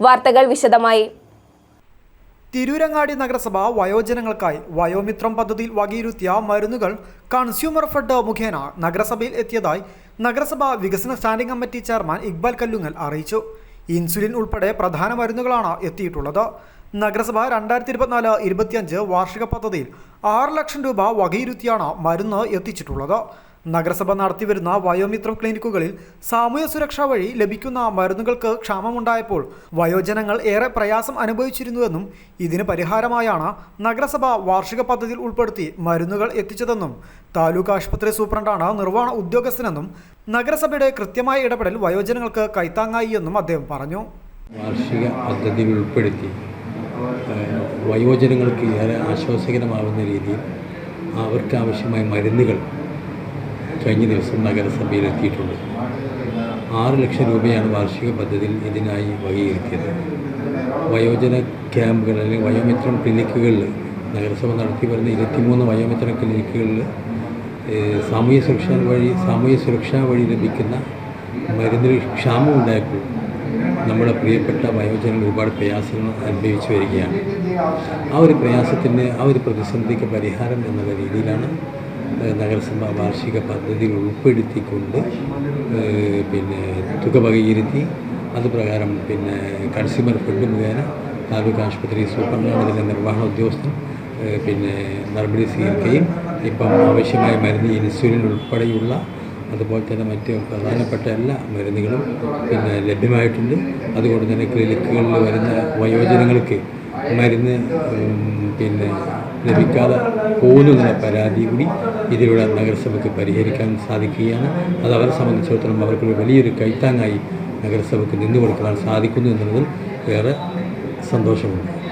വാർത്തകൾ വിശദമായി. തിരൂരങ്ങാടി നഗരസഭ വയോജനങ്ങൾക്കായി വയോമിത്രം പദ്ധതിയിൽ വകയിരുത്തിയ മരുന്നുകൾ കൺസ്യൂമർ ഫെഡ് മുഖേന നഗരസഭയിൽ എത്തിയതായി നഗരസഭ വികസന standing committee chairman Iqbal Kallungal അറിയിച്ചു. ഇൻസുലിൻ ഉൾപ്പെടെ പ്രധാന മരുന്നുകളാണ് എത്തിയിട്ടുള്ളത്. നഗരസഭ രണ്ടായിരത്തി ഇരുപത്തിനാല് ഇരുപത്തിയഞ്ച് വാർഷിക പദ്ധതിയിൽ ആറ് ലക്ഷം രൂപ വകയിരുത്തിയാണ് മരുന്ന് എത്തിച്ചിട്ടുള്ളത്. നഗരസഭ നടത്തിവരുന്ന വയോമിത്രം ക്ലിനിക്കുകളിൽ സാമൂഹ്യ സുരക്ഷ വഴി ലഭിക്കുന്ന മരുന്നുകൾക്ക് ക്ഷാമമുണ്ടായപ്പോൾ വയോജനങ്ങൾ ഏറെ പ്രയാസം അനുഭവിച്ചിരുന്നുവെന്നും ഇതിന് പരിഹാരമായാണ് നഗരസഭ വാർഷിക പദ്ധതിയിൽ ഉൾപ്പെടുത്തി മരുന്നുകൾ എത്തിച്ചതെന്നും താലൂക്ക് ആശുപത്രി സൂപ്രണ്ടാണ് നിർവഹണ ഉദ്യോഗസ്ഥനെന്നും നഗരസഭയുടെ കൃത്യമായ ഇടപെടൽ വയോജനങ്ങൾക്ക് കൈത്താങ്ങായി എന്നും അദ്ദേഹം പറഞ്ഞു. വാർഷിക പദ്ധതിയിൽ ഉൾപ്പെടുത്തി വയോജനങ്ങൾക്ക് ഏറെ ആശ്വാസകരമാവുന്ന രീതിയിൽ അവർക്ക് ആവശ്യമായ മരുന്നുകൾ കഴിഞ്ഞ ദിവസം നഗരസഭയിലെത്തിയിട്ടുണ്ട്. ആറ് ലക്ഷം രൂപയാണ് വാർഷിക പദ്ധതിയിൽ ഇതിനായി വകയിരുത്തിയത്. വയോജന ക്യാമ്പുകൾ അല്ലെങ്കിൽ വയോമിത്രം ക്ലിനിക്കുകളിൽ നഗരസഭ നടത്തി വരുന്ന ഇരുപത്തിമൂന്ന് വയോമിത്ര ക്ലിനിക്കുകളിൽ സാമൂഹ്യ സുരക്ഷ വഴി സാമൂഹ്യ സുരക്ഷ വഴി ലഭിക്കുന്ന മരുന്നിൽ ക്ഷാമം ഉണ്ടായപ്പോൾ നമ്മുടെ പ്രിയപ്പെട്ട വയോജനങ്ങൾ ഒരുപാട് പ്രയാസങ്ങൾ അനുഭവിച്ചു വരികയാണ്. ആ ഒരു പ്രയാസത്തിന്റെ ആ ഒരു പ്രതിസന്ധിക്ക് പരിഹാരം എന്നുള്ള രീതിയിലാണ് നഗരസഭ വാർഷിക പദ്ധതിയിൽ ഉൾപ്പെടുത്തിക്കൊണ്ട് പിന്നെ തുക വകയിരുത്തി അത് പ്രകാരം പിന്നെ കൺസ്യൂമർ ഫെഡ് മുഖേന താലൂക്ക് ആശുപത്രി സൂപ്രണ്ടിലെ നിർവഹണ ഉദ്യോഗസ്ഥൻ പിന്നെ നടപടി സ്വീകരിക്കുകയും ഇപ്പം ആവശ്യമായ മരുന്ന് ഇൻസുലിൻ ഉൾപ്പെടെയുള്ള അതുപോലെ തന്നെ മറ്റ് പ്രധാനപ്പെട്ട എല്ലാ മരുന്നുകളും പിന്നെ ലഭ്യമായിട്ടുണ്ട്. അതുകൊണ്ട് തന്നെ ക്ലിനിക്കുകളിൽ വരുന്ന വയോജനങ്ങൾക്ക് മരുന്ന് പിന്നെ ലഭിക്കാതെ പോകുന്നതിനുള്ള പരാതി കൂടി ഇതിലൂടെ നഗരസഭയ്ക്ക് പരിഹരിക്കാൻ സാധിക്കുകയാണ്. അത് അവരെ സംബന്ധിച്ചിടത്തോളം അവർക്ക് വലിയൊരു കൈത്താങ്ങായി നഗരസഭയ്ക്ക് നിന്നു കൊടുക്കുവാൻ സാധിക്കുന്നു എന്നുള്ളതിൽ ഏറെ സന്തോഷമുണ്ട്.